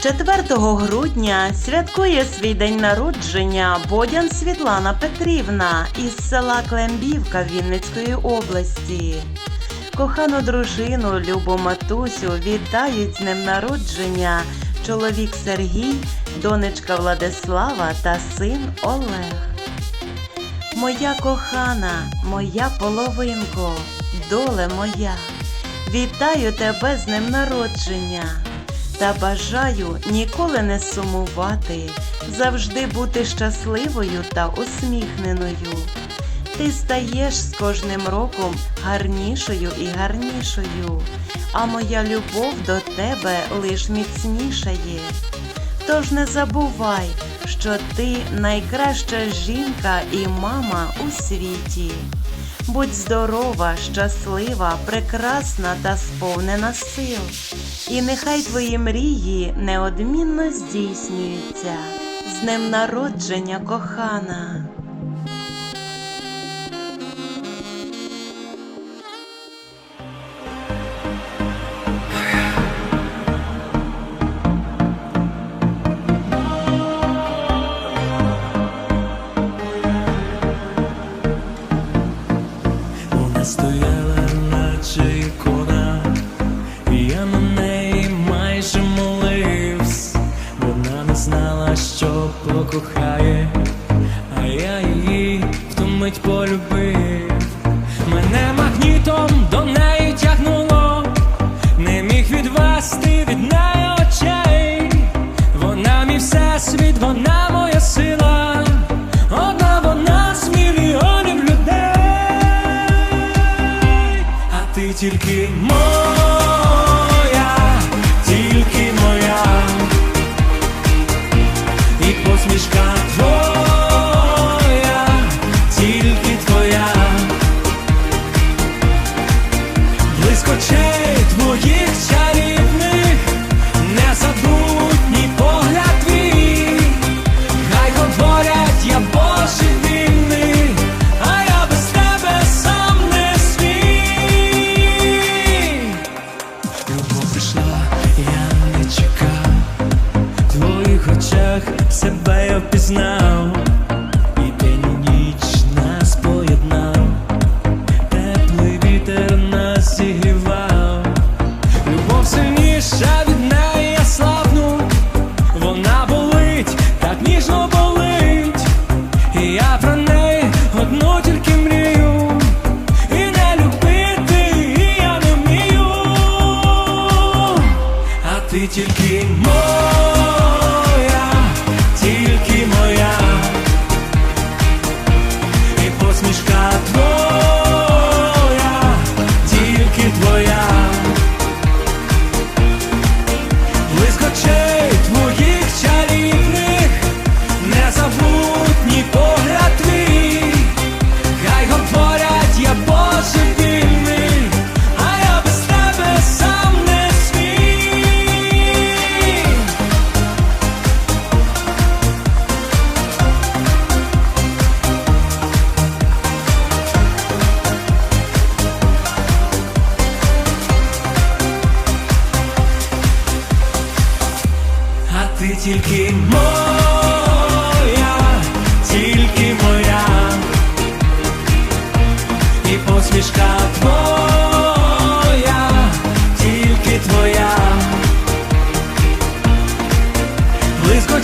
4 грудня святкує свій день народження Бодян Світлана Петрівна із села Клембівка Вінницької області. Кохану дружину Любу Матусю вітають з днем народження чоловік Сергій, донечка Владислава та син Олег. Моя кохана, моя половинко, доле моя, вітаю тебе з днем народження та бажаю ніколи не сумувати, завжди бути щасливою та усміхненою. Ти стаєш з кожним роком гарнішою і гарнішою, а моя любов до тебе лиш міцнішає. Тож не забувай, що ти найкраща жінка і мама у світі. Будь здорова, щаслива, прекрасна та сповнена сил. І нехай твої мрії неодмінно здійснюються. З днем народження, кохана! Мить полюбив. Мене магнітом до неї тягнуло, не міг відвести від неї очей. Вона мій всесвіт, вона моя сила. Одна вона з мільйонів людей, а ти тільки моя, впізнав, і день і ніч нас поєднав, теплий вітер нас зігрівав, любов сильніша від неї я славну. Вона болить, так ніжно болить, і я про неї одну тільки мрію, і не любити і я не вмію, а ти тільки моя, тільки моя, тільки моя, і посмішка твоя, тільки твоя, близько